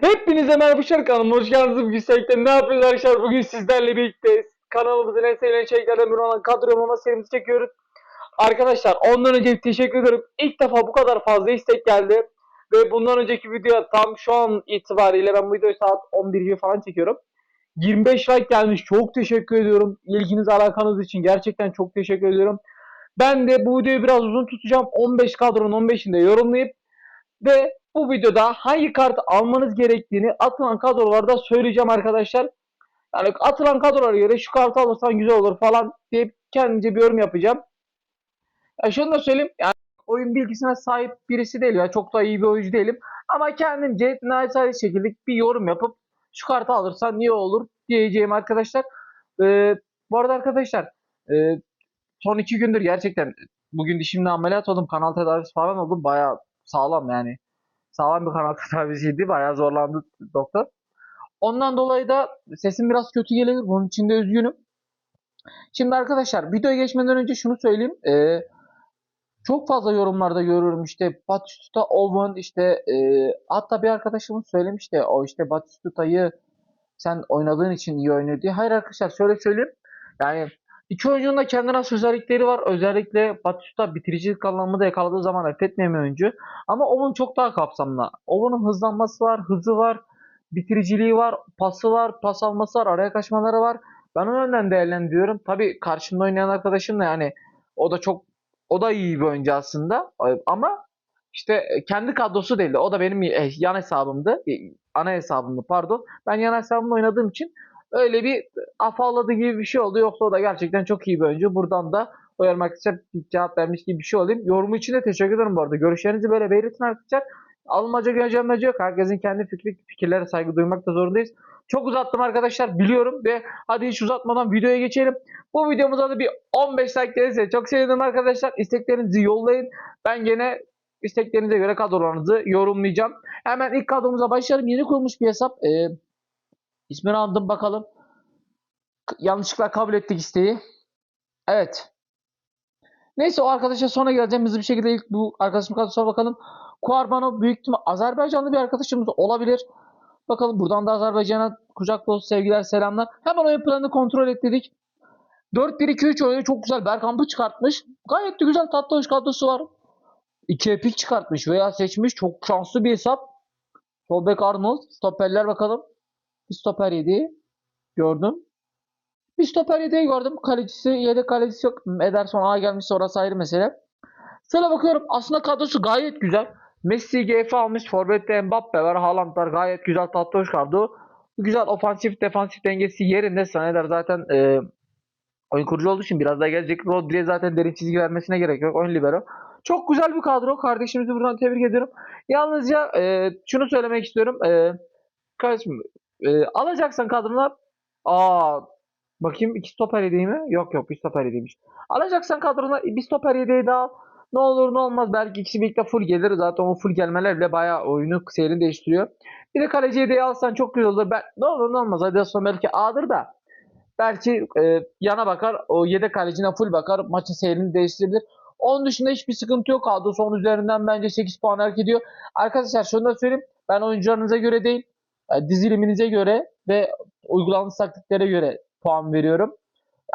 Hepinize merhaba arkadaşlar kanalıma hoş geldiniz. Bugün Selik'te ne yapıyoruz arkadaşlar? Bugün sizlerle birlikteyiz. Kanalımızın en sevilen içeriklerden biri olan kadro mama serimizi çekiyoruz. Arkadaşlar ondan önce teşekkür ederim. İlk defa bu kadar fazla istek geldi. Ve bundan önceki video tam şu an itibariyle ben bu videoyu saat 11 gibi falan çekiyorum. 25 like gelmiş. Çok teşekkür ediyorum. İlginiz alakanız için gerçekten çok teşekkür ediyorum. Ben de bu videoyu biraz uzun tutacağım. 15 kadronun 15'inde yorumlayıp ve bu videoda hangi kartı almanız gerektiğini atılan kadrolarda söyleyeceğim arkadaşlar. Yani atılan kadrolara göre şu kartı alırsan güzel olur falan deyip kendince bir yorum yapacağım. Ya şunu da söyleyeyim. Yani oyun bilgisine sahip birisi değil ya. Çok da iyi bir oyuncu değilim. Ama kendimce naçizane şekilde bir yorum yapıp şu kartı alırsan niye olur diyeceğim arkadaşlar. Ee, bu arada arkadaşlar e, son iki gündür gerçekten bugün dişimde ameliyat oldum. Kanal tedavisi falan oldum. Bayağı sağlam yani. Sağlam bir kanal tedavisiydi. Bayağı zorlandı doktor. Ondan dolayı da sesim biraz kötü gelebilir. Bunun için de üzgünüm. Şimdi arkadaşlar videoya geçmeden önce şunu söyleyeyim. Ee, çok fazla yorumlarda görüyorum işte Batistuta Owen işte e, hatta bir arkadaşımız söylemişti o işte Batistuta'yı sen oynadığın için iyi oynuyor diye. Hayır arkadaşlar şöyle söyleyeyim. Yani iki oyuncunun da kendine has özellikleri var. Özellikle Batistuta bitiricilik anlamında yakaladığı zaman affetmeyen oyuncu. Ama Owen çok daha kapsamlı. Owen'ın hızlanması var, hızı var, bitiriciliği var, pası var, pas alması var, araya kaçmaları var. Ben o yönden değerlendiriyorum. Tabii karşımda oynayan arkadaşım da yani o da çok o da iyi bir oyuncu aslında. Ama işte kendi kadrosu değildi. O da benim eh, yan hesabımdı. Eh, Ana hesabımdı pardon. Ben yan hesabımda oynadığım için öyle bir afalladı gibi bir şey oldu. Yoksa o da gerçekten çok iyi bir oyuncu. Buradan da uyarmak için bir cevap vermiş gibi bir şey olayım. Yorumu için de teşekkür ederim bu arada. Görüşlerinizi böyle belirtin arkadaşlar. Alınmaca göndermece yok. Herkesin kendi fikri, fikirlere saygı duymak da zorundayız. Çok uzattım arkadaşlar biliyorum ve hadi hiç uzatmadan videoya geçelim. Bu videomuza da bir 15 like gelirse çok sevinirim arkadaşlar. İsteklerinizi yollayın. Ben gene isteklerinize göre kadrolarınızı yorumlayacağım. Hemen ilk kadromuza başlayalım. Yeni kurulmuş bir hesap. Ee, ismini aldım bakalım. Yanlışlıkla kabul ettik isteği. Evet. Neyse o arkadaşa sonra geleceğim. Hızlı bir şekilde ilk bu arkadaşım kadrosuna bakalım. Kuarbano büyük ihtimal Azerbaycanlı bir arkadaşımız olabilir. Bakalım buradan da Azerbaycan'a kucak dolusu sevgiler selamlar. Hemen oyun planını kontrol et dedik. 4-1-2-3 oyunu çok güzel. Berkamp'ı çıkartmış. Gayet de güzel tatlı hoş kadrosu var. 2 epik çıkartmış veya seçmiş. Çok şanslı bir hesap. Sol bek Arnold. Stoperler bakalım. Bir stoper yedi. Gördüm. Bir stoper yedi gördüm. Kalecisi yedek kalecisi yok. Ederson A gelmişse orası ayrı mesele. Şöyle bakıyorum. Aslında kadrosu gayet güzel. Messi GF almış. Forvet'te Mbappe var. Haaland var. Gayet güzel tatlı hoş kadro. Güzel ofansif defansif dengesi yerinde. Saneler zaten e, oyun kurucu olduğu için biraz daha gelecek. Rodri'ye zaten derin çizgi vermesine gerek yok. Oyun libero. Çok güzel bir kadro. Kardeşimizi buradan tebrik ediyorum. Yalnızca e, şunu söylemek istiyorum. E, kardeşim e, alacaksan kadrona aa bakayım iki stoper yedeği mi? Yok yok bir stoper yedeğiymiş. Alacaksan kadrona bir stoper yedeği daha al. Ne olur ne olmaz belki ikisi birlikte full gelir. Zaten o full gelmeler bile bayağı oyunu seyrini değiştiriyor. Bir de kaleci yedeği alsan çok güzel olur. Ben, ne olur ne olmaz. Hadi sonra belki A'dır da belki e, yana bakar. O yedek kalecine full bakar. Maçın seyrini değiştirebilir. Onun dışında hiçbir sıkıntı yok. Kadro son üzerinden bence 8 puan hak ediyor. Arkadaşlar şunu da söyleyeyim. Ben oyuncularınıza göre değil, e, diziliminize göre ve uygulanmış taktiklere göre puan veriyorum.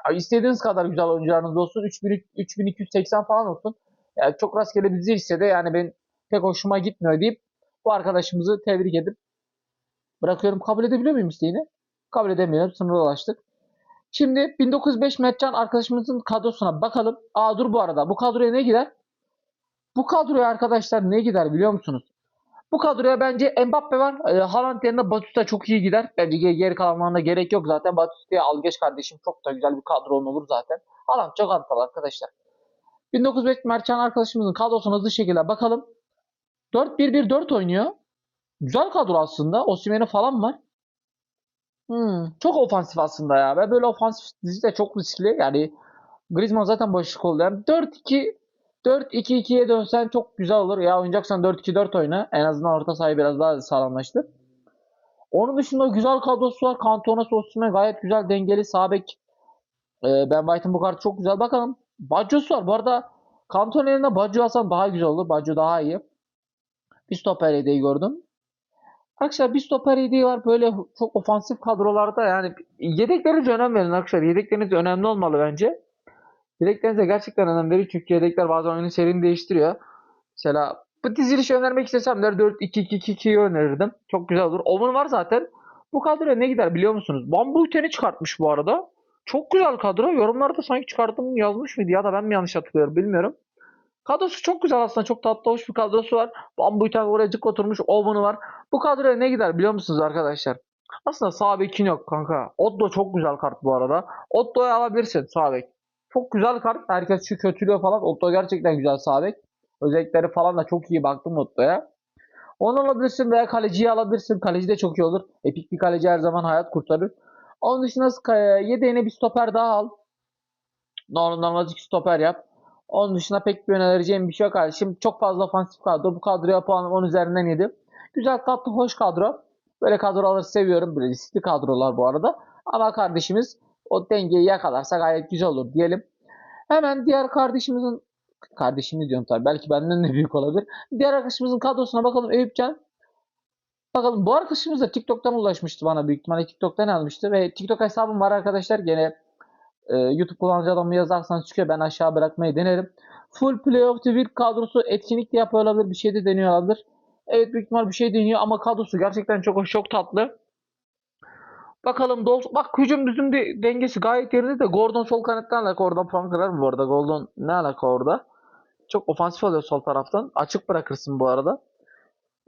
Ya, istediğiniz kadar güzel oyuncularınız olsun. 3000, 3280 falan olsun. Yani çok rastgele bir diziyse de yani ben pek hoşuma gitmiyor deyip bu arkadaşımızı tebrik edip bırakıyorum. Kabul edebiliyor muyum isteğini? Kabul edemiyorum. Sınırı ulaştık. Şimdi 1905 Mertcan arkadaşımızın kadrosuna bakalım. Aa dur bu arada. Bu kadroya ne gider? Bu kadroya arkadaşlar ne gider biliyor musunuz? Bu kadroya bence Mbappe var. E, Haaland yerine Batuta çok iyi gider. Bence ge- geri kalanlarına gerek yok zaten. Batuta'ya al geç kardeşim. Çok da güzel bir kadron olur zaten. Haaland çok hantal arkadaşlar. 1905 Mertcan arkadaşımızın kadrosuna hızlı şekilde bakalım. 4-1-1-4 oynuyor. Güzel kadro aslında. Osimhen'i falan var. Hmm, çok ofansif aslında ya. Ve böyle ofansif dizi de çok riskli. Yani Griezmann zaten boşluk oldu. Yani 4-2 4-2-2'ye dönsen çok güzel olur. Ya oynayacaksan 4-2-4 oyna. En azından orta sahayı biraz daha sağlamlaştır. Onun dışında güzel kadrosu var. Cantona Osimhen gayet güzel dengeli sağ bek. Ee, ben White'ın bu kartı çok güzel. Bakalım. Baggio'su var. Bu arada Cantona yerine Baggio alsan daha güzel olur. Baggio daha iyi. Bir stoper yedeği gördüm. Arkadaşlar bir stoper yedeği var. Böyle çok ofansif kadrolarda yani yedeklerinize önem verin arkadaşlar. Yedekleriniz önemli olmalı bence. Yedeklerinize gerçekten önem verin. Çünkü yedekler bazen oyunun seyrini değiştiriyor. Mesela bu dizilişi önermek istesem de 4-2-2-2'yi önerirdim. Çok güzel olur. Omun var zaten. Bu kadroya ne gider biliyor musunuz? Bambu Üten'i çıkartmış bu arada. Çok güzel kadro. Yorumlarda sanki çıkarttım yazmış mıydı ya da ben mi yanlış hatırlıyorum bilmiyorum. Kadrosu çok güzel aslında. Çok tatlı hoş bir kadrosu var. Bambu Üten oraya cık oturmuş. Omun'u var. Bu kadroya ne gider biliyor musunuz arkadaşlar? Aslında sağ bekin yok kanka. Otto çok güzel kart bu arada. Otto'yu alabilirsin sağ bek. Çok güzel kart. Herkes şu kötülüyor falan. Otto gerçekten güzel sağ bek. Özellikleri falan da çok iyi baktım Otto'ya. Onu alabilirsin veya kaleciyi alabilirsin. Kaleci de çok iyi olur. Epik bir kaleci her zaman hayat kurtarır. Onun dışında ka- yedeğine bir stoper daha al. Normal stoper yap. Onun dışında pek bir önereceğim bir şey yok kardeşim. Çok fazla ofansif kadro. Bu kadroya puanım 10 üzerinden 7. Güzel tatlı hoş kadro. Böyle kadroları seviyorum. Böyle riskli kadrolar bu arada. Ama kardeşimiz o dengeyi yakalarsa gayet güzel olur diyelim. Hemen diğer kardeşimizin kardeşimiz diyorum tabii. Belki benden de büyük olabilir. Diğer arkadaşımızın kadrosuna bakalım Eyüpcan. Bakalım bu arkadaşımız da TikTok'tan ulaşmıştı bana büyük ihtimalle TikTok'tan almıştı ve TikTok hesabım var arkadaşlar. Gene e, YouTube kullanıcı adamı yazarsanız çıkıyor. Ben aşağı bırakmayı denerim. Full Playoff TV kadrosu etkinlik de yapıyor olabilir. Bir şey de deniyor olabilir. Evet büyük ihtimal bir şey deniyor ama kadrosu gerçekten çok çok tatlı. Bakalım Dol bak hücum düzüm de, dengesi gayet yerinde de Gordon sol kanattan alaka oradan puan kırar mı bu arada? Gordon ne alaka orada? Çok ofansif oluyor sol taraftan. Açık bırakırsın bu arada.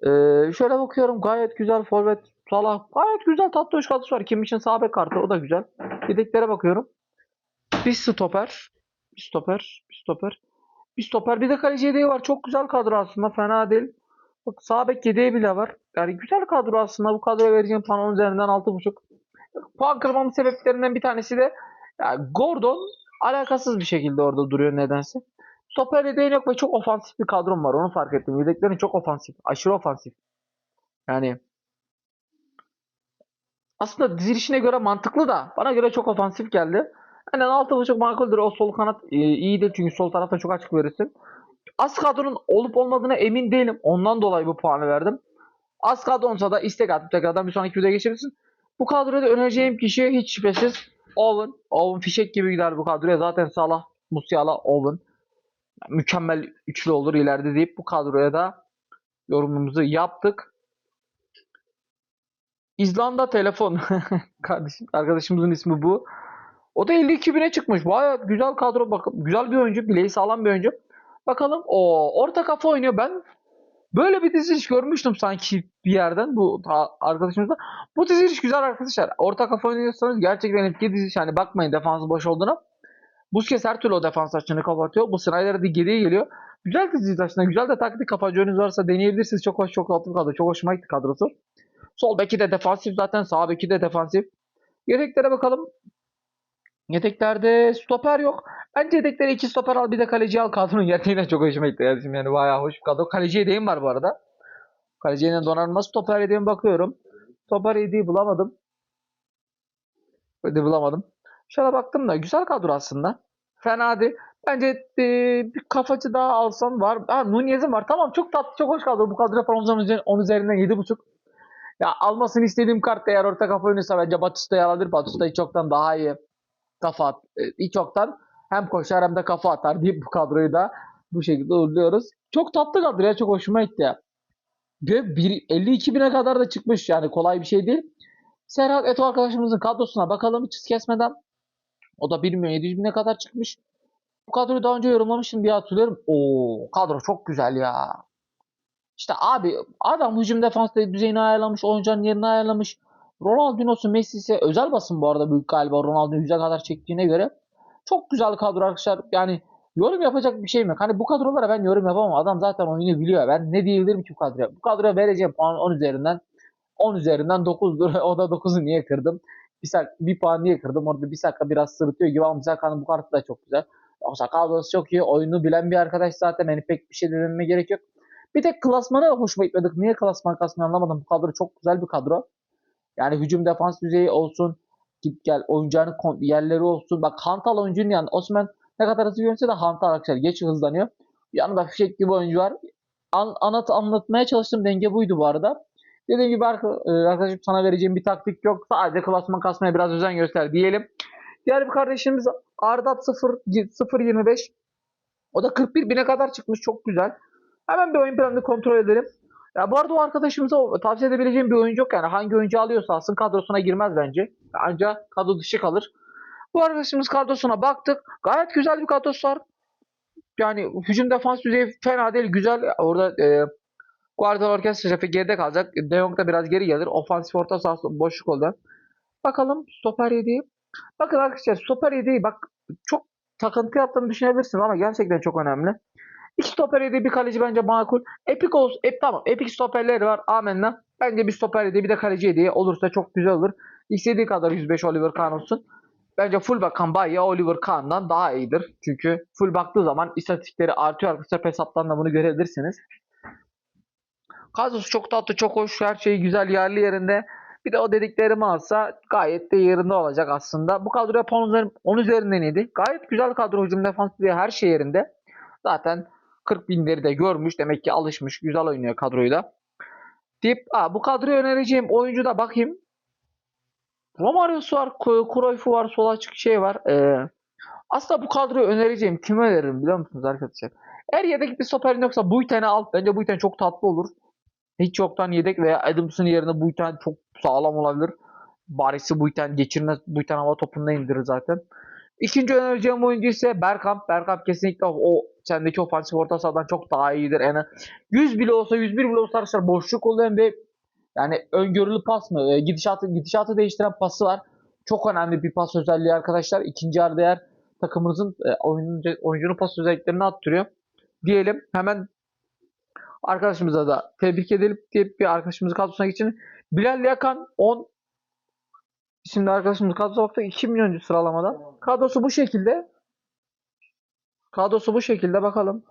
Ee, şöyle bakıyorum gayet güzel forvet Salah gayet güzel tatlı hoş kadrosu var. Kim için sağ bek kartı o da güzel. Yedeklere bakıyorum. Bir stoper. Bir stoper. Bir stoper. Bir stoper. Bir de kaleci yedeği var. Çok güzel kadro aslında. Fena değil. Bak sağ bek yedeği bile var. Yani güzel kadro aslında. Bu kadroya vereceğim puan 10 üzerinden 6.5. Puan kırmamın sebeplerinden bir tanesi de yani Gordon alakasız bir şekilde orada duruyor nedense. Stoper yedeği yok ve çok ofansif bir kadrom var. Onu fark ettim. Yedeklerin çok ofansif. Aşırı ofansif. Yani aslında dizilişine göre mantıklı da bana göre çok ofansif geldi. Yani 6.5 makuldür. O sol kanat e, iyidir çünkü sol tarafta çok açık verirsin. Az kadronun olup olmadığına emin değilim. Ondan dolayı bu puanı verdim. Az kadronsa da istek atıp tekrardan bir sonraki videoya geçebilirsin. Bu kadroda önereceğim kişi hiç şüphesiz Owen. Owen fişek gibi gider bu kadroya. Zaten Salah, Musiala, Owen. Mükemmel üçlü olur ileride deyip bu kadroya da yorumumuzu yaptık. İzlanda telefon. Kardeşim, arkadaşımızın ismi bu. O da 52 bine çıkmış. Baya güzel kadro. Bak, güzel bir oyuncu. Bileği sağlam bir oyuncu. Bakalım. o orta kafa oynuyor. Ben böyle bir diziliş görmüştüm sanki bir yerden bu arkadaşımızda. Bu diziliş güzel arkadaşlar. Orta kafa oynuyorsanız gerçekten etkili diziliş. Yani bakmayın defansı boş olduğuna. Busquets her türlü o defans açığını kapatıyor. Bu Snyder de geriye geliyor. Güzel diziliş aslında. Güzel de taktik kapacı oyunuz varsa deneyebilirsiniz. Çok hoş çok bir kadro. Çok hoşuma gitti kadrosu. Sol beki de defansif zaten. Sağ beki de defansif. Yedeklere bakalım. Yedeklerde stoper yok. Bence yedeklere iki stoper al bir de kaleci al. Kadronun gerçekten çok hoşuma gitti. Yani, yani bayağı hoş bir kadro. Kaleci yedeğim var bu arada. Kaleci yedeğine donanma stoper yedeğime bakıyorum. Stoper yedeği bulamadım. Böyle bulamadım. Şöyle baktım da güzel kadro aslında. Fena değil. Bence e, bir kafacı daha alsam var. Ha Nunez'im var. Tamam çok tatlı çok hoş kadro. Bu kadro falan 10 üzerinden 7.5. Ya almasını istediğim kart eğer orta kafa oynuyorsa bence Batista'yı alabilir. Batista'yı çoktan daha iyi kafa at, e, çoktan hem koşar hem de kafa atar deyip bu kadroyu da bu şekilde uğurluyoruz. Çok tatlı kadro ya çok hoşuma gitti ya. Ve bir- 52 bine kadar da çıkmış yani kolay bir şey değil. Serhat Eto arkadaşımızın kadrosuna bakalım hiç kesmeden. O da 1 milyon 700 bine kadar çıkmış. Bu kadroyu daha önce yorumlamıştım diye hatırlıyorum. Oo kadro çok güzel ya. İşte abi adam hücum defans düzeyini ayarlamış. Oyuncunun yerini ayarlamış. Ronaldinho'su Messi'si özel basın bu arada büyük galiba Ronaldo'yu 100'e kadar çektiğine göre. Çok güzel kadro arkadaşlar. Yani yorum yapacak bir şeyim yok. Hani bu kadrolara ben yorum yapamam. Adam zaten oyunu biliyor. Ben ne diyebilirim ki bu kadroya? Bu kadroya vereceğim puan 10 üzerinden. 10 üzerinden 9'dur. o da 9'u niye kırdım? Bir, sak, bir puan niye kırdım? Orada bir sakka biraz sırıtıyor gibi ama Saka'nın bu kartı da çok güzel. Yoksa kadrosu çok iyi. Oyunu bilen bir arkadaş zaten. Yani pek bir şey dememe gerek yok. Bir tek klasmanı hoşuma gitmedik. Niye klasman kasmayı anlamadım. Bu kadro çok güzel bir kadro. Yani hücum defans düzeyi olsun. Git gel oyuncunun kon- yerleri olsun. Bak Hantal oyuncunun yani Osman ne kadar hızlı görünse de Hantal arkadaşlar geç hızlanıyor. Yanında fişek gibi oyuncu var. An, anlat, anlatmaya çalıştığım denge buydu bu arada. Dediğim gibi e, arkadaşım sana vereceğim bir taktik yok. Sadece klasman kasmaya biraz özen göster diyelim. Diğer bir kardeşimiz Ardat 0 025. O da 41 bine kadar çıkmış. Çok güzel. Hemen bir oyun planını kontrol edelim. Ya bu arada o arkadaşımıza tavsiye edebileceğim bir oyuncu yok yani. Hangi oyuncu alıyorsa alsın kadrosuna girmez bence. Ancak kadro dışı kalır. Bu arkadaşımız kadrosuna baktık. Gayet güzel bir kadrosu var. Yani hücum defans düzeyi fena değil. Güzel. Orada e, Guardiola orkestra geride kalacak. De Jong da biraz geri gelir. Ofansif orta sahası boşluk oldu. Bakalım stoper yediği. Bakın arkadaşlar stoper yediği bak çok takıntı yaptığını düşünebilirsiniz ama gerçekten çok önemli. İki stoper yediği bir kaleci bence makul. Epik olsun. Ep, tamam. Epik stoperleri var. Amenna. Bence bir stoper yediği bir de kaleci yediği olursa çok güzel olur. İstediği kadar 105 Oliver Kahn olsun. Bence full bakan Baya Oliver Kahn'dan daha iyidir. Çünkü full baktığı zaman istatistikleri artıyor arkadaşlar. Hesaptan da bunu görebilirsiniz. Kadrosu çok tatlı, çok hoş. Her şey güzel, yerli yerinde. Bir de o dediklerimi alsa gayet de yerinde olacak aslında. Bu 10, üzeri- 10 üzerinden iyiydi. Gayet güzel kadro. Hücum defans diye her şey yerinde. Zaten 40 binleri de görmüş. Demek ki alışmış. Güzel oynuyor kadroyu da. Deyip aa, bu kadroya önereceğim oyuncu da bakayım. Romario'su var. Cruyff'u var. Sol açık şey var. Ee, aslında bu kadroyu önereceğim. Kime öneririm biliyor musunuz arkadaşlar? Eğer yedek bir stoperin yoksa Buyten'i al. Bence Buyten çok tatlı olur. Hiç yoktan yedek veya Adams'ın yerine Buyten çok sağlam olabilir. Barisi Buyten geçirmez. Buyten hava topunda indirir zaten. İkinci önereceğim oyuncu ise Bergkamp. Bergkamp kesinlikle o sendeki ofansif orta sahadan çok daha iyidir. Yani 100 bile olsa 101 bile olsa arkadaşlar boşluk oluyor ve yani öngörülü pas mı? E, gidişatı, gidişatı değiştiren pası var. Çok önemli bir pas özelliği arkadaşlar. İkinci yarıda eğer takımınızın e, oyuncu, oyuncunun pas özelliklerini arttırıyor. Diyelim hemen arkadaşımıza da tebrik edelim deyip bir arkadaşımızı kadrosuna geçin. Bilal Yakan 10 Şimdi arkadaşımız baktık 2 milyoncu sıralamada. Kadrosu bu şekilde. Kadrosu bu şekilde bakalım.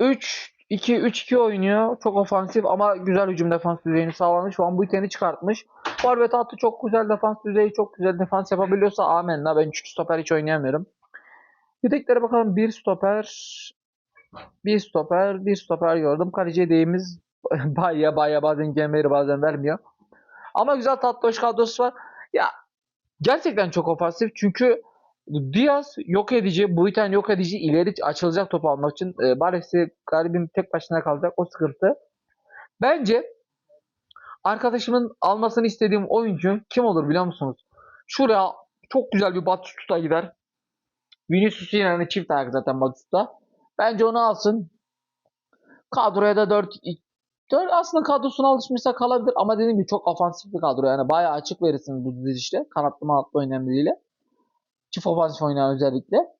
3 2 3 2 oynuyor. Çok ofansif ama güzel hücum defans düzeyini sağlamış. Van Buiten'i çıkartmış. Forvet hattı çok güzel defans düzeyi, çok güzel defans yapabiliyorsa amenna. Ben çünkü stoper hiç oynayamıyorum. Yedeklere bakalım. Bir stoper, bir stoper, bir stoper gördüm. Kaleci yedeğimiz baya baya bazen gelmeyi bazen vermiyor. Ama güzel tatlı hoş kadrosu var. Ya gerçekten çok ofansif çünkü Diaz yok edici, Buiten yok edici ileri açılacak top almak için e, Baresi garibim tek başına kalacak o sıkıntı. Bence arkadaşımın almasını istediğim oyuncu kim olur biliyor musunuz? Şuraya çok güzel bir Batistuta gider. Vinicius yine çift ayak zaten Batistuta. Bence onu alsın. Kadroya da 4 4 aslında kadrosuna alışmışsa kalabilir ama dediğim gibi çok ofansif bir kadro. Yani bayağı açık verirsiniz bu dizilişte. Kanatlı manatlı oynayan biriyle. Çift ofansif oynayan özellikle.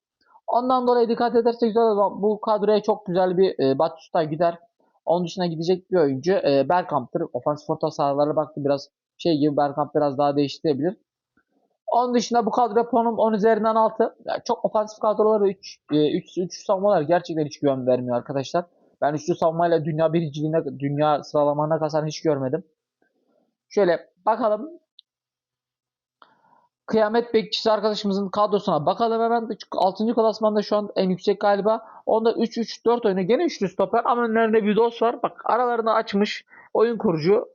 Ondan dolayı dikkat edersek güzel olur. bu kadroya çok güzel bir e, Batistuta gider. Onun dışına gidecek bir oyuncu e, Bergkamp'tır. Ofansif orta sahalara baktı biraz şey gibi Bergkamp biraz daha değiştirebilir. Onun dışında bu kadro puanım 10 üzerinden 6. Yani çok ofansif kadroları 3 3 3 savunmalar gerçekten hiç güven vermiyor arkadaşlar. Ben üçlü savunmayla dünya birinciliğine, dünya sıralamalarına kasan hiç görmedim. Şöyle bakalım. Kıyamet bekçisi arkadaşımızın kadrosuna bakalım hemen. 6. klasmanda şu an en yüksek galiba. Onda 3-3-4 oyunu gene üçlü stoper ama önlerinde bir dos var. Bak aralarını açmış. Oyun kurucu.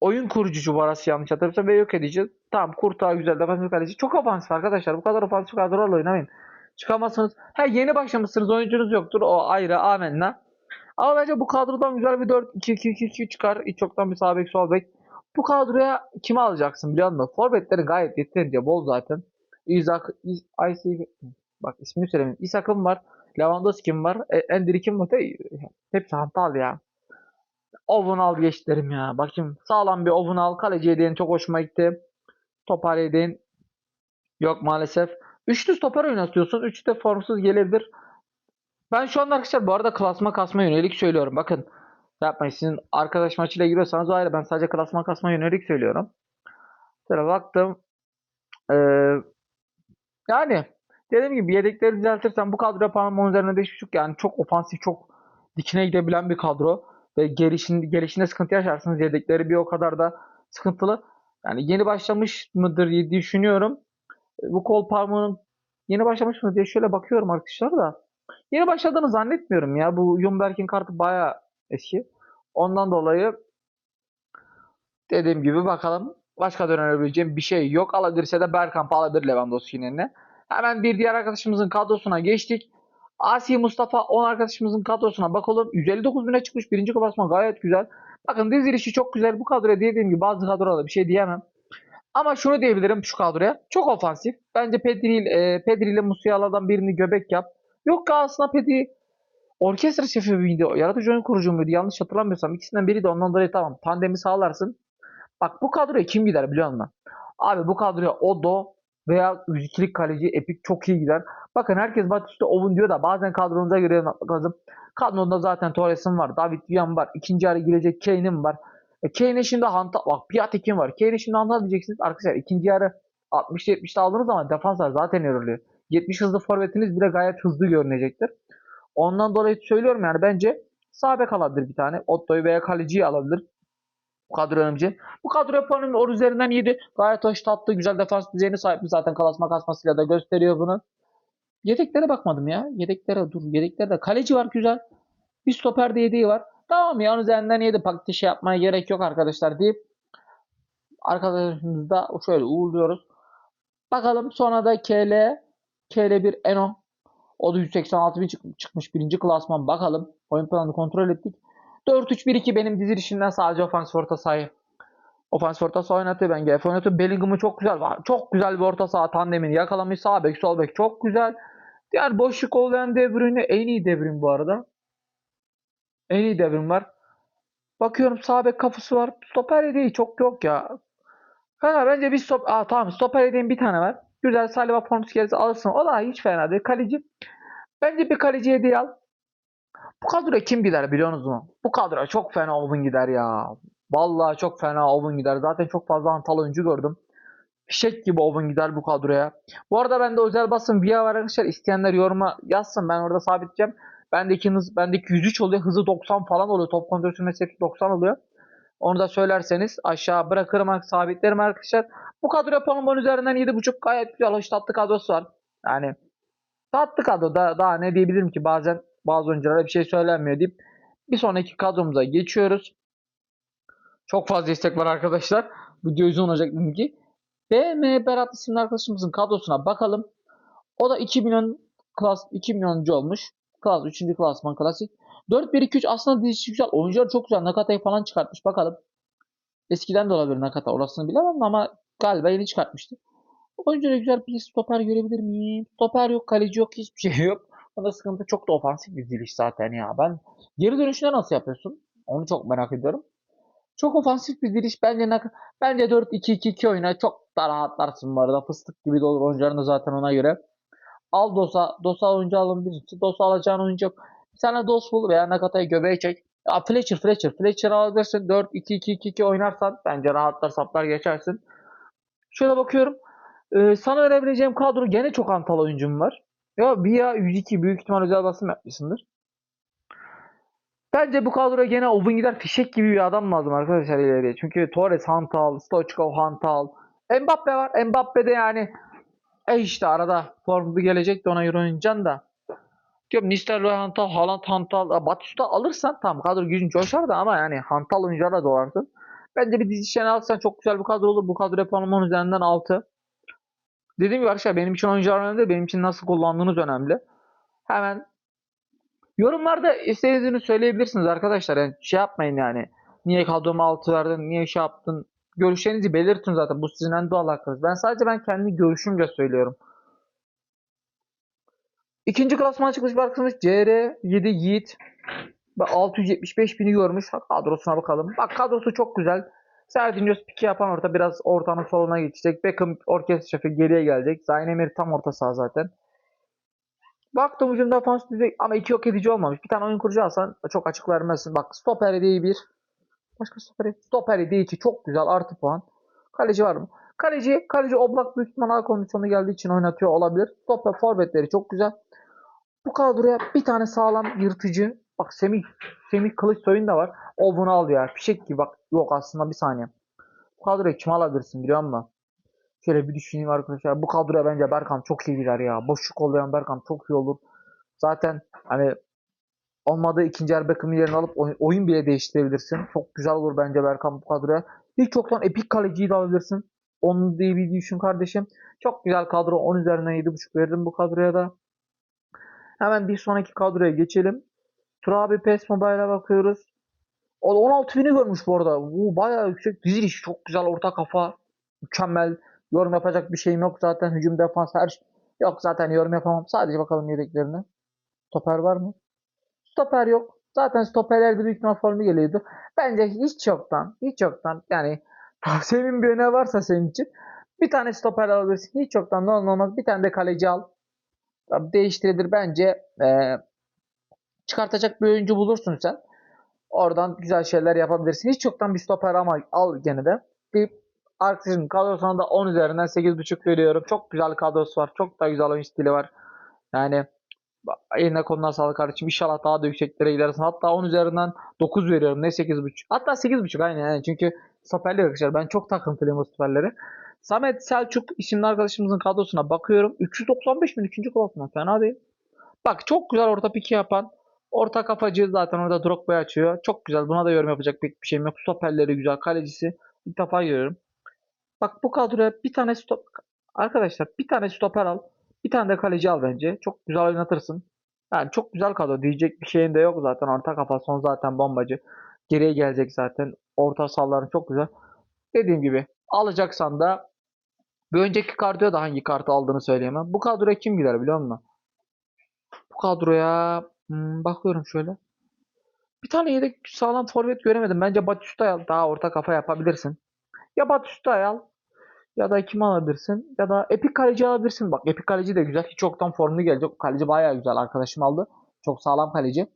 Oyun kurucu Cubarası yanlış hatırlamıyorsam ve yok edici. Tamam Kurtağı güzel defansif kaleci. Çok ofansif arkadaşlar. Bu kadar ofansif kadrolarla oynamayın. Çıkamazsınız. Ha yeni başlamışsınız oyuncunuz yoktur. O ayrı amenna. Ama bence bu kadrodan güzel bir 4-2-2-2 çıkar. Hiç yoktan bir sağ bek sol bek. Bu kadroya kimi alacaksın biliyor musun? Forvetleri gayet yeterince bol zaten. Isaac, Is- IC, bak ismini söylemeyeyim. Isak'ım var. Lewandowski'm var. E, Endrick'im var. Hepsi hantal ya. Ovun al geçlerim ya. Bakayım sağlam bir ovun al. Kaleci yediğin çok hoşuma gitti. Topar yediğin yok maalesef. Üçlü stoper oynatıyorsun. Üçü de formsuz gelebilir. Ben şu anda arkadaşlar bu arada klasma kasma yönelik söylüyorum. Bakın yapmayın. Sizin arkadaş maçıyla giriyorsanız o ayrı. Ben sadece klasma kasma yönelik söylüyorum. Şöyle baktım. Ee, yani dediğim gibi yedekleri düzeltirsen bu kadro puanım 10 üzerinden 5.5 yani çok ofansif çok dikine gidebilen bir kadro ve gelişin, gelişinde sıkıntı yaşarsınız yedekleri bir o kadar da sıkıntılı. Yani yeni başlamış mıdır diye düşünüyorum. Bu kol parmağının yeni başlamış mı diye şöyle bakıyorum arkadaşlar da. Yeni başladığını zannetmiyorum ya. Bu Jumberk'in kartı bayağı eski. Ondan dolayı Dediğim gibi bakalım. Başka dönebileceğim bir şey yok. Alabilirse de Bergkamp alabilir Lewandowski'nin eline. Hemen bir diğer arkadaşımızın kadrosuna geçtik. Asi Mustafa 10 arkadaşımızın kadrosuna bakalım. 159 bine çıkmış. Birinci klasman gayet güzel. Bakın dizilişi çok güzel. Bu kadroya dediğim gibi bazı kadrolarda bir şey diyemem. Ama şunu diyebilirim şu kadroya. Çok ofansif. Bence Pedri, e, Pedri ile Musiala'dan birini göbek yap. Yok ki aslında Pedri orkestra şefi miydi? Yaratıcı oyun kurucu muydu? Yanlış hatırlamıyorsam. ikisinden biri de ondan dolayı tamam. Tandemi sağlarsın. Bak bu kadroya kim gider biliyor musun? Abi bu kadroya Odo veya 102'lik kaleci Epic çok iyi gider. Bakın herkes Batista Owen diyor da bazen kadronuza göre lazım. Kadronda zaten Torres'in var. David Villa'm var. ikinci ara girecek Kane'in var. E, Kane'e şimdi Hanta bak Piatek'in var. Kane'e şimdi Hanta diyeceksiniz. Arkadaşlar ikinci yarı 60-70'te aldığınız zaman defanslar zaten yoruluyor. 70 hızlı forvetiniz bile gayet hızlı görünecektir. Ondan dolayı söylüyorum yani bence sağ bek alabilir bir tane. Otto'yu veya kaleciyi alabilir. Bu kadro önemli. Bu kadro puanının 10 üzerinden 7. Gayet hoş tatlı güzel defans düzeyine sahip zaten kalasma kasmasıyla da gösteriyor bunu. Yedeklere bakmadım ya. Yedeklere dur. Yedeklerde kaleci var güzel. Bir stoper de yedeği var. Tamam ya üzerinden 7 paketi şey yapmaya gerek yok arkadaşlar deyip arkadaşımızı da şöyle uğurluyoruz. Bakalım sonra da KL KL1 Eno o da 186 bin çık- çıkmış birinci klasman bakalım. Oyun planını kontrol ettik. 4-3-1-2 benim dizilişimden sadece ofans orta sahayı. Ofans orta saha oynatıyor ben GF oynatıyor. Bellingham'ı çok güzel var. Çok güzel bir orta saha tandemini yakalamış. Sağ bek sol bek çok güzel. Diğer boşluk olmayan De Bruyne en iyi De Bruyne bu arada. En iyi De Bruyne var. Bakıyorum sağ bek kafası var. Stoper yedeği çok yok ya. Kanka bence bir stop... Aa tamam stoper yedeğin bir tane var. Güzel Saliba Forms gelirse alırsın. O da hiç fena değil. Kaleci. Bence bir kaleci hediye al. Bu kadroya kim gider biliyor musunuz? Bu kadroya çok fena Owen gider ya. Vallahi çok fena Owen gider. Zaten çok fazla Antal oyuncu gördüm. Fişek gibi Owen gider bu kadroya. Bu arada bende özel basın via var arkadaşlar. İsteyenler yoruma yazsın. Ben orada sabitleyeceğim. Bendeki hız, bendeki 103 oluyor. Hızı 90 falan oluyor. Top kontrol sürmesi hepsi 90 oluyor. Onu da söylerseniz aşağı bırakırım sabitlerim arkadaşlar. Bu kadro puanımın üzerinden 7.5 gayet güzel hoş tatlı kadrosu var. Yani tatlı kadro da daha ne diyebilirim ki bazen bazı oyunculara bir şey söylenmiyor deyip bir sonraki kadromuza geçiyoruz. Çok fazla istek var arkadaşlar. Video uzun olacak dedim ki. BM Berat isimli arkadaşımızın kadrosuna bakalım. O da 2 milyon klas 2 milyoncu olmuş. Klas 3. klasman klasik. 4-1-2-3 aslında dizisi güzel. Oyuncular çok güzel. Nakata'yı falan çıkartmış. Bakalım. Eskiden de olabilir Nakata. Orasını bilemem ama galiba yeni çıkartmıştı. Oyuncuda güzel bir stoper görebilir miyim? Stoper yok, kaleci yok, hiçbir şey yok. O da sıkıntı çok da ofansif bir diliş zaten ya. Ben geri dönüşünde nasıl yapıyorsun? Onu çok merak ediyorum. Çok ofansif bir diliş. Bence nak bence 4-2-2-2 oyuna çok da rahatlarsın bu arada. Fıstık gibi de olur oyuncuların da zaten ona göre. Al Dosa. Dosa oyuncu alın birisi. Dosa alacağın oyuncu yok. Bir tane Dos bul veya Nakata'yı göbeğe çek. Ya Fletcher, Fletcher. Fletcher alabilirsin. 4-2-2-2 oynarsan bence rahatlar saplar geçersin. Şöyle bakıyorum. Ee, sana verebileceğim kadro gene çok antal oyuncum var. Ya Via 102 büyük ihtimal özel basım yapmışsındır. Bence bu kadroya gene Oven gider fişek gibi bir adam lazım arkadaşlar ileriye. Çünkü Torres Hantal, Stoichkov Hantal. Mbappe var. Mbappe de yani e işte arada formda gelecek de ona euro da. Diyorum Nistelrooy Hantal, Haaland Hantal, Aa, Batista alırsan tam kadro gücün coşar da ama yani Hantal oyuncularla doğarsın. Bence bir dizi şen alırsan çok güzel bir kadro olur. Bu kadro puanımın üzerinden 6. Dediğim gibi arkadaşlar benim için oyuncular önemli değil. Benim için nasıl kullandığınız önemli. Hemen yorumlarda istediğinizi söyleyebilirsiniz arkadaşlar. Yani şey yapmayın yani. Niye kadroma 6 verdin, niye şey yaptın. Görüşlerinizi belirtin zaten. Bu sizin en doğal hakkınız. Ben sadece ben kendi görüşümle söylüyorum. İkinci klasman çıkmış bir arkadaşımız CR7 Yiğit. Ve 675 bini görmüş. Kadrosuna bakalım. Bak kadrosu çok güzel. Sergio piki yapan orta biraz ortanın soluna geçecek. Beckham orkestra şefi geriye gelecek. Zaynemir tam orta saha zaten. Baktım ucumda defans düzey ama iki yok edici olmamış. Bir tane oyun kurucu alsan çok açık vermezsin. Bak stoper hediye bir. Başka stoper Stoper iki çok güzel artı puan. Kaleci var mı? Kaleci, kaleci Oblak büyük ihtimal A kondisyonu geldiği için oynatıyor olabilir. Stoper forvetleri çok güzel. Bu kadroya bir tane sağlam yırtıcı. Bak Semih. Semih Kılıçsoy'un da var. O bunu al ya. Fişek gibi bak. Yok aslında bir saniye. Bu kadroya kim alabilirsin biliyor musun? Şöyle bir düşüneyim arkadaşlar. Bu kadroya bence Berkan çok iyi gider ya. Boşluk olayan Berkan çok iyi olur. Zaten hani Olmadı ikinci el Beckham'ın yerini alıp oy- oyun bile değiştirebilirsin. Çok güzel olur bence Berkan bu kadroya. Hiç çoktan epik kaleciyi de alabilirsin. Onu diye bir düşün kardeşim. Çok güzel kadro. 10 üzerinden 7.5 veririm bu kadroya da. Hemen bir sonraki kadroya geçelim. Turabi PES Mobile'a bakıyoruz. O da 16 bini görmüş bu arada. Bu bayağı yüksek. Diziliş çok güzel. Orta kafa. Mükemmel. Yorum yapacak bir şeyim yok zaten. Hücum defans her şey. Yok zaten yorum yapamam. Sadece bakalım yedeklerine. Stoper var mı? Stoper yok. Zaten stoperler de büyük ihtimal formü geliyordu. Bence hiç yoktan, hiç yoktan yani tavsiyemin bir öne varsa senin için bir tane stoper alabilirsin. Hiç yoktan ne olur olmaz bir tane de kaleci al. Değiştirilir bence. Ee, çıkartacak bir oyuncu bulursun sen. Oradan güzel şeyler yapabilirsin. Hiç yoktan bir stoper ama al gene de. Bir arkadaşın kadrosuna da 10 üzerinden 8.5 veriyorum. Çok güzel kadrosu var. Çok da güzel oyun stili var. Yani eline koluna sağlık kardeşim. İnşallah daha da yükseklere gidersin. Hatta 10 üzerinden 9 veriyorum. Ne 8.5. Hatta 8.5 aynen. Yani. Çünkü stoperler arkadaşlar. Ben çok takıntılıyım o stoperlere. Samet Selçuk isimli arkadaşımızın kadrosuna bakıyorum. 395 bin 3. klasman. Fena değil. Bak çok güzel orta piki yapan. Orta kafacı zaten orada Drogba'yı açıyor. Çok güzel. Buna da yorum yapacak pek bir şeyim yok. Stoperleri güzel. Kalecisi. İlk defa görüyorum. Bak bu kadroya bir tane stop... Arkadaşlar bir tane stoper al. Bir tane de kaleci al bence. Çok güzel oynatırsın. Yani çok güzel kadro. Diyecek bir şeyin de yok zaten. Orta kafa son zaten bombacı. Geriye gelecek zaten. Orta sahaların çok güzel. Dediğim gibi alacaksan da bir önceki kadroya da hangi kartı aldığını söyleyemem. Bu kadroya kim gider biliyor musun? Bu kadroya hmm, bakıyorum şöyle. Bir tane yedek sağlam forvet göremedim. Bence Batista'yı al. Daha orta kafa yapabilirsin. Ya Batista'yı al. Ya da kim alabilirsin? Ya da Epic Kaleci alabilirsin. Bak Epic Kaleci de güzel. Hiç çoktan formlu gelecek. Kaleci bayağı güzel. Arkadaşım aldı. Çok sağlam kaleci.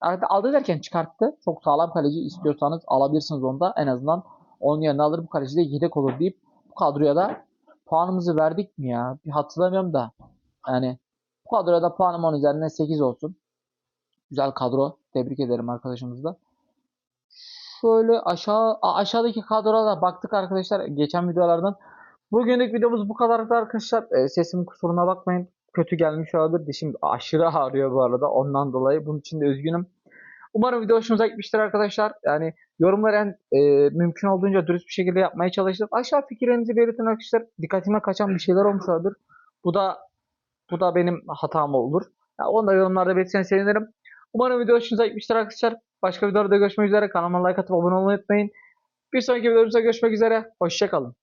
Aldı derken çıkarttı. Çok sağlam kaleci istiyorsanız alabilirsiniz onu da. En azından onun yerine alır bu kaleci de yedek olur deyip bu kadroya da puanımızı verdik mi ya? Bir hatırlamıyorum da. Yani bu kadroya da puanım 10 üzerinden 8 olsun. Güzel kadro. Tebrik ederim arkadaşımız da. Şöyle aşağı aşağıdaki kadrolara baktık arkadaşlar geçen videolardan. Bugünlük videomuz bu kadardı arkadaşlar. E, sesimin kusuruna bakmayın. Kötü gelmiş olabilir. Dişim aşırı ağrıyor bu arada. Ondan dolayı. Bunun için de üzgünüm. Umarım video hoşunuza gitmiştir arkadaşlar. Yani yorumları en e, mümkün olduğunca dürüst bir şekilde yapmaya çalıştım. Aşağı fikirlerinizi belirtin arkadaşlar. Dikkatime kaçan bir şeyler olmuş olabilir. Bu da bu da benim hatam olur. Ya, onu da yorumlarda belirtseniz sevinirim. Umarım video hoşunuza gitmiştir arkadaşlar. Başka videolarda görüşmek üzere. Kanalıma like atıp abone olmayı unutmayın. Bir sonraki videomuzda görüşmek üzere. Hoşçakalın.